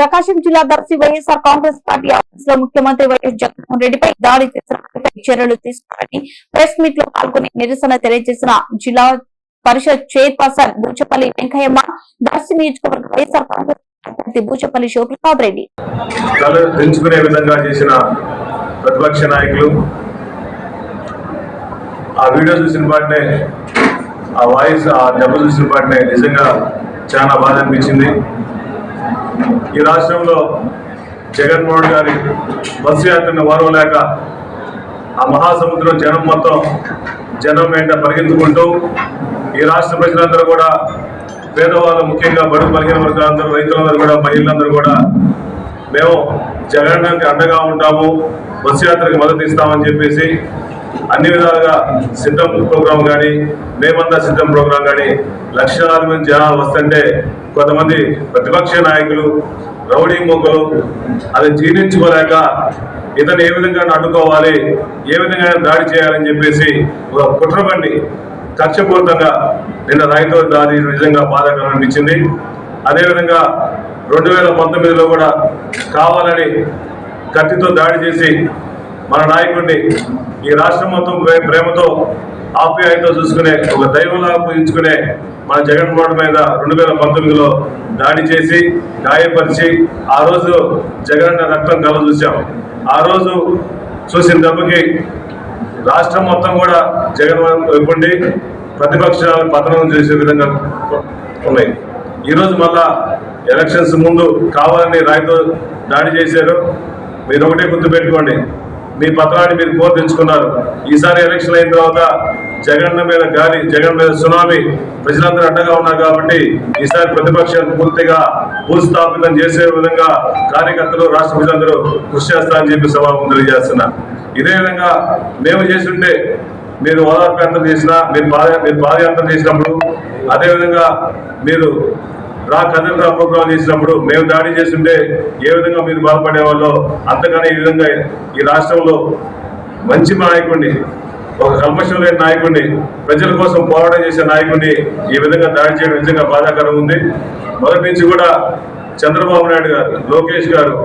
ప్రకాశం జిల్లా Darsi YSR Congress party ఆఫీస్లో ముఖ్యమంత్రి వైఎస్ జగన్మోహన్ రెడ్డిపై దాడి చేసిన చర్యలు తీసుకోవాలని ప్రెస్ మీట్లో పాల్గొని నిరసన తెలియజేసిన జిల్లా పరిషత్ చైర్పర్సన్ బూచపల్లి వెంకయ్యమ్మ దర్శి నియోజకవర్గ వైఎస్ఆర్ కాంగ్రెస్ అభ్యర్థి బూచపల్లి శివప్రసాద్ రెడ్డి. తల విధంగా చేసిన ప్రతిపక్ష నాయకులు ఆ వీడియో చూసిన వాటినే ఆ వాయిస్ ఆ దెబ్బ చూసిన వాటినే నిజంగా చాలా బాధ అనిపించింది. ఈ రాష్ట్రంలో జగన్మోహన్ గారి బస్సు యాత్రను ఓర్వలేక ఆ మహాసముద్రం జనం మొత్తం జనం వెంట పరిగెత్తుకుంటూ ఈ రాష్ట్ర ప్రజలందరూ కూడా పేదవాళ్ళు ముఖ్యంగా బడుగు బలిగిన వర్గాలందరూ రైతులందరూ కూడా మహిళలందరూ కూడా మేము జగన్కి అండగా ఉంటాము బస్సు యాత్రకు మద్దతు ఇస్తామని చెప్పేసి అన్ని విధాలుగా సిద్ధం ప్రోగ్రాం కానీ మేమంతా సిద్ధం ప్రోగ్రాం కానీ లక్షలాది మంది జనాలు వస్తుంటే కొంతమంది ప్రతిపక్ష నాయకులు రౌడీ మొక్కలు అది జీర్ణించుకోలేక ఇతను ఏ విధంగా అడ్డుకోవాలి ఏ విధంగా దాడి చేయాలని చెప్పేసి ఒక కుట్రబండి కక్షపూరితంగా నిన్న రైతు దాడి నిజంగా బాధాకరం అనిపించింది. అదేవిధంగా రెండు వేల పంతొమ్మిదిలో కూడా కావాలని కత్తితో దాడి చేసి మన నాయకుడిని ఈ రాష్ట్రం మొత్తం ప్రే- ప్రేమతో ఆప్యాయతో చూసుకునే ఒక దైవంలా పూజించుకునే మన జగన్మోహన్ మీద రెండు వేల పంతొమ్మిదిలో దాడి చేసి గాయపరిచి ఆ రోజు జగన్ రక్తం కల చూసాం ఆ రోజు చూసిన దెబ్బకి రాష్ట్రం మొత్తం కూడా జగన్ ఇవ్వండి ప్రతిపక్షాలు పతనం చేసే విధంగా ఉన్నాయి. ఈరోజు మళ్ళా ఎలక్షన్స్ ముందు కావాలని రాయితో దాడి చేశారు. మీరు ఒకటే గుర్తుపెట్టుకోండి. మీ పత్రాన్ని మీరు కోర్తించుకున్నారు. ఈసారి ఎలక్షన్ అయిన తర్వాత జగన్ మీద గాలి జగన్ మీద సునామీ ప్రజలందరూ అడ్డగా ఉన్నారు కాబట్టి ఈసారి ప్రతిపక్షాలు పూర్తిగా భూస్థాపితం చేసే విధంగా కార్యకర్తలు రాష్ట్ర ప్రజలందరూ కృషి చేస్తారని చెప్పి సభాముఖం తెలియజేస్తున్నా. ఇదే విధంగా మేము చేస్తుంటే మీరు ఓదార్పు యాత్ర చేసినా మీరు పాద మీరు పాదయాత్ర చేసినప్పుడు అదేవిధంగా మీరు రా కథలు రా ప్రోగ్రాం చేసినప్పుడు మేము దాడి చేస్తుంటే ఏ విధంగా మీరు బాధపడేవాళ్ళో అంతగానే ఈ విధంగా ఈ రాష్ట్రంలో మంచి నాయకుడిని ఒక కల్మషం లేని నాయకుడిని ప్రజల కోసం పోరాటం చేసే నాయకుడిని ఈ విధంగా దాడి చేయడం నిజంగా బాధాకరం ఉంది. మొదటి నుంచి కూడా చంద్రబాబు నాయుడు గారు లోకేష్ గారు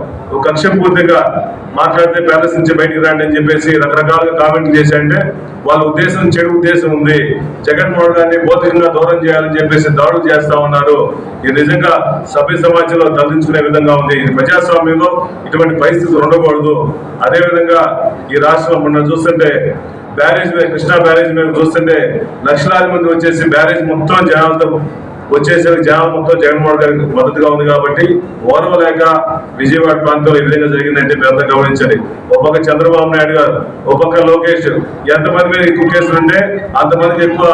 కక్షపూర్తిగా మాట్లాడితే ప్యాలెస్ నుంచి బయటికి రండి అని చెప్పేసి రకరకాలుగా కామెంట్లు చేశారంటే వాళ్ళ ఉద్దేశం చెడు ఉద్దేశం ఉంది. జగన్మోహన్ గారిని భౌతికంగా దూరం చేయాలని చెప్పేసి దాడులు చేస్తా ఉన్నారు. ఇది నిజంగా సభ్య సమాజంలో తలదించుకునే విధంగా ఉంది. ఇది ప్రజాస్వామ్యంలో ఇటువంటి పరిస్థితులు ఉండకూడదు. అదేవిధంగా ఈ రాష్ట్రంలో మనం చూస్తుంటే బ్యారేజ్ మీద కృష్ణా బ్యారేజ్ మీద చూస్తుంటే లక్షలాది మంది వచ్చేసి బ్యారేజ్ మొత్తం జనాలతో వచ్చేసరికి జనం మొత్తం జగన్మోహన్ గారికి మద్దతుగా ఉంది కాబట్టి ఓర్వలేక విజయవాడ ప్రాంతంలో ఈ విధంగా జరిగిందంటే మీరు అంతా గమనించండి. ఒక పక్క చంద్రబాబు నాయుడు గారు ఒక పక్క లోకేష్ ఎంతమంది మీద ఎక్కువ కేసులు ఉంటే అంతమందికి ఎక్కువ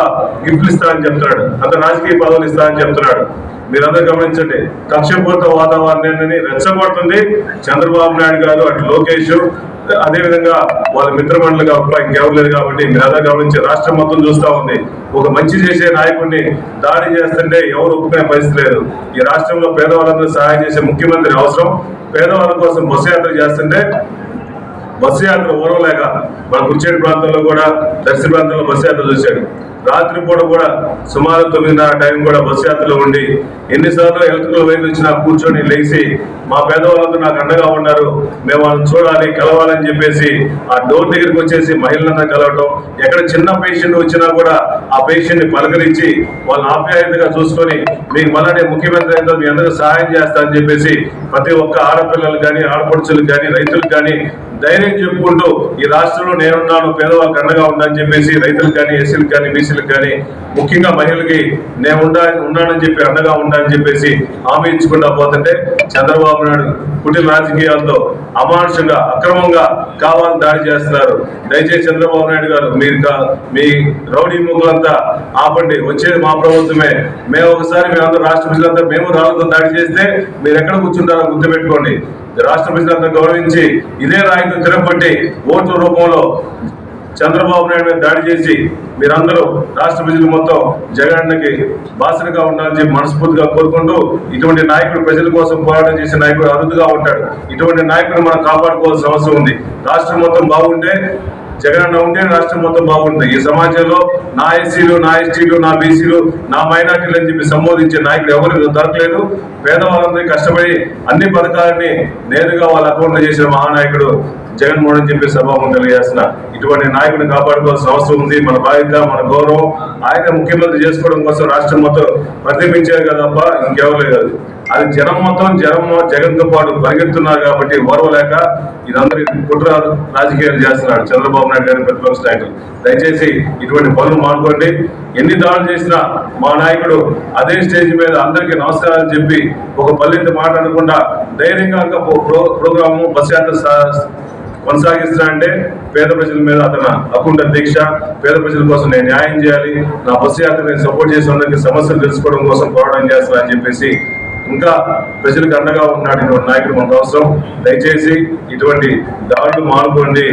గిఫ్ట్లు ఇస్తానని చెప్తున్నాడు. అంత రాజకీయ పదవులు ఇస్తానని చెప్తున్నాడు. మీరందరూ గమనించండి. కక్షపూరిత వాతావరణాన్ని రెచ్చగొడుతుంది చంద్రబాబు నాయుడు గారు అటు లోకేష్. అదేవిధంగా వాళ్ళ మిత్రమండలి కాబట్టి ఇంకెవరు లేరు కాబట్టి మీరు గమనించి రాష్ట్రం మొత్తం చూస్తా ఉంది. ఒక మంచి చేసే నాయకుడిని దాడి చేస్తుంటే ఎవరు ఒప్పుకునే పరిస్థితి లేదు. ఈ రాష్ట్రంలో పేదవాళ్ళందరూ సహాయం చేసే ముఖ్యమంత్రి అవసరం. పేదవాళ్ళ కోసం బస్సు యాత్ర చేస్తుంటే బస్సు యాత్ర ఓరవలేక మన కుర్చేడు ప్రాంతంలో కూడా దర్శన ప్రాంతంలో బస్సు యాత్ర చూశాడు. రాత్రిపూట కూడా సుమారు తొమ్మిదిన్నర టైం కూడా బస్సు యాత్రలో ఉండి ఎన్నిసార్లు ఎలక్ట్రికల్ వెహికల్ వచ్చినా కూర్చొని లేచి మా పేదవాళ్ళందరూ నాకు అండగా ఉన్నారు. మేము వాళ్ళని చూడాలి కలవాలని చెప్పేసి ఆ డోర్ దగ్గరికి వచ్చేసి మహిళలందరూ కలవటం ఎక్కడ చిన్న పేషెంట్ వచ్చినా కూడా ఆ పేషెంట్ని పలకరించి వాళ్ళని ఆప్యాయతగా చూసుకొని మీకు మళ్ళీ ముఖ్యమంత్రి అయితే మీ అందరూ సహాయం చేస్తా అని చెప్పేసి ప్రతి ఒక్క ఆడపిల్లలు కానీ ఆడపడుచులకు కానీ రైతులకు కానీ ధైర్యం చెప్పుకుంటూ ఈ రాష్ట్రంలో నేనున్నాను పేదవాళ్ళకి అండగా ఉందని చెప్పేసి రైతులకు కానీ ఎస్సీలకు కానీ బీసీలకు కానీ ముఖ్యంగా మహిళలకి నేను ఉండా ఉన్నానని చెప్పి అండగా ఉన్నానని చెప్పేసి హామీ ఇచ్చుకుంటా పోతుంటే చంద్రబాబు నాయుడు కుటిల రాజకీయాలతో అమానుషంగా అక్రమంగా కావాలని దాడి చేస్తున్నారు. దయచేసి చంద్రబాబు నాయుడు గారు మీరు మీ రౌడీ ముగ్గులంతా ఆపండి. వచ్చేది మా ప్రభుత్వమే. మేము ఒకసారి మేమందరూ రాష్ట్ర ప్రజలంతా మేము రాళ్ళతో దాడి చేస్తే మీరు ఎక్కడ కూర్చుంటారో గుర్తుపెట్టుకోండి. రాష్ట్ర ప్రజలంతా గౌరవించి ఇదే రాయితీ తిరగబట్టి ఓట్ల రూపంలో చంద్రబాబు నాయుడు మీద దాడి చేసి మీరందరూ రాష్ట్ర ప్రజలు మొత్తం జగన్కి బాసనగా ఉండాలని చెప్పి మనస్ఫూర్తిగా కోరుకుంటూ ఇటువంటి నాయకుడు ప్రజల కోసం పోరాటం చేసే నాయకుడు అరుదుగా ఉంటాడు. ఇటువంటి నాయకుడు మనం కాపాడుకోవాల్సిన అవసరం ఉంది. రాష్ట్రం మొత్తం బాగుంటే జగన్ అన్న ఉంటే రాష్ట్రం మొత్తం బాగుంటుంది. ఈ సమాజంలో నా ఎస్సీలు నా ఎస్టీలు నా బీసీలు నా మైనార్టీలు అని చెప్పి సంబోధించే నాయకుడు ఎవరు దొరకలేదు. పేదవాళ్ళందరికీ కష్టపడి అన్ని పథకాలని నేరుగా వాళ్ళ అకౌంట్లో చేసిన మహానాయకుడు జగన్మోహన్ చెప్పి సభాము చేసిన ఇటువంటి నాయకుడిని కాపాడుకోవాల్సిన అవసరం ఉంది. మన బాధ్యత మన గౌరవం ఆయన ముఖ్యమంత్రి చేసుకోవడం కోసం రాష్ట్రం మొత్తం ప్రతిపించారు కదా తప్ప ఇంకెవరు లేదు అది జనం మొత్తం జనం జగన్తో పాటు పరిగెత్తున్నారు కాబట్టి ఓర్వలేక ఇదందరి కుట్ర రాజకీయాలు చేస్తున్నారు చంద్రబాబు నాయుడు గారి ప్రతిపక్ష నాయకులు. దయచేసి ఇటువంటి పనులు మానుకోండి. ఎన్ని దాడులు చేసినా మా నాయకుడు అదే స్టేజ్ మీద అందరికీ నమస్కారాలు చెప్పి ఒక పల్లెంత మాట అనకుండా ధైర్యంగా ఇంకా ప్రోగ్రాము బస్ యాత్ర కొనసాగిస్తా అంటే పేద ప్రజల మీద అతను అకుంఠ దీక్ష పేద ప్రజల కోసం నేను న్యాయం చేయాలి నా బస్సు యాత్ర నేను సపోర్ట్ చేసే సమస్యలు తెలుసుకోవడం కోసం పోరాటం చేస్తానని అని చెప్పేసి ఇంకా ప్రజలకు అండగా ఉన్నాడు ఇటువంటి నాయకుడు మనకు అవసరం దయచేసి ఇటువంటి దాడులు మానుకోండి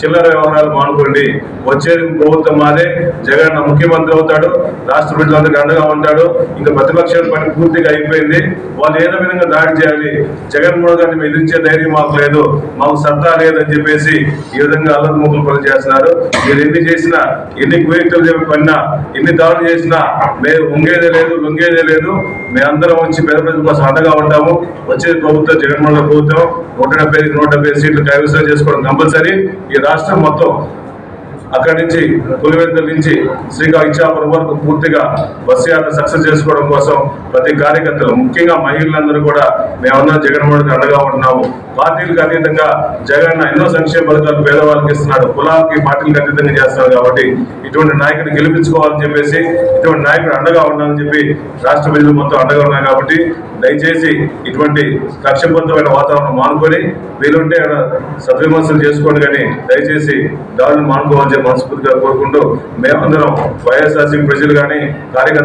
చిల్లర వ్యవహారాలు మానుకోండి. వచ్చేది ప్రభుత్వం మాదే. జగన్ ముఖ్యమంత్రి అవుతాడు రాష్ట్ర ప్రజలందరికీ అండగా ఉంటాడు ఇంకా ప్రతిపక్షాల పని పూర్తిగా అయిపోయింది. వాళ్ళు ఏదో విధంగా దాడి చేయాలి. జగన్మోహన్ గారిని ఎదిరించే ధైర్యం మాకు లేదు. మాకు సత్తా లేదని చెప్పేసి ఈ విధంగా అల్లరి ముగ్గులు పనులు చేస్తున్నారు మీరు ఎన్ని చేసినా ఎన్ని కుయక్తులు చెప్పి పడినా ఎన్ని దాడులు చేసినా మేము ఉంగేదే లేదు లొంగేదే లేదు. మేమందరం వచ్చి పెద్ద ప్రజలకు కోసం అండగా ఉంటాము. వచ్చే ప్రభుత్వం జగన్మోహన్ ప్రభుత్వం నూట డెబ్బై నూట డెబ్బై సీట్లు కైవసం చేసుకోవడం కంపల్సరీ. ఈ రాష్ట్రం మొత్తం అక్కడి నుంచి పులివెందుల నుంచి శ్రీకాకుళం ఇచ్చాపురం వరకు పూర్తిగా బస్సు యాత్ర సక్సెస్ చేసుకోవడం కోసం ప్రతి కార్యకర్తలు ముఖ్యంగా మహిళలందరూ కూడా మేమన్నా జగన్మోహన్ అండగా ఉంటున్నాము. పార్టీలకు అతీతంగా జగన్ ఎన్నో సంక్షేమ పథకాలు పేదవాళ్ళకి ఇస్తున్నాడు. కులాలకి పార్టీలకు అతీతంగా చేస్తున్నాడు కాబట్టి ఇటువంటి నాయకుడిని గెలిపించుకోవాలని చెప్పేసి ఇటువంటి నాయకుడు అండగా ఉండాలని చెప్పి రాష్ట్ర ప్రజలు మొత్తం అండగా ఉన్నాయి కాబట్టి దయచేసి ఇటువంటి కక్షపూరితమైన వాతావరణం మానుకొని వీలుంటే సద్విమర్శలు చేసుకోండి కానీ దయచేసి దాడులు మానుకోవాలని చెప్పి మనస్ఫూర్తిగా కోరుకుంటూ మేమందరం వైఎస్ఆర్సీ ప్రజలు కానీ కార్యకర్త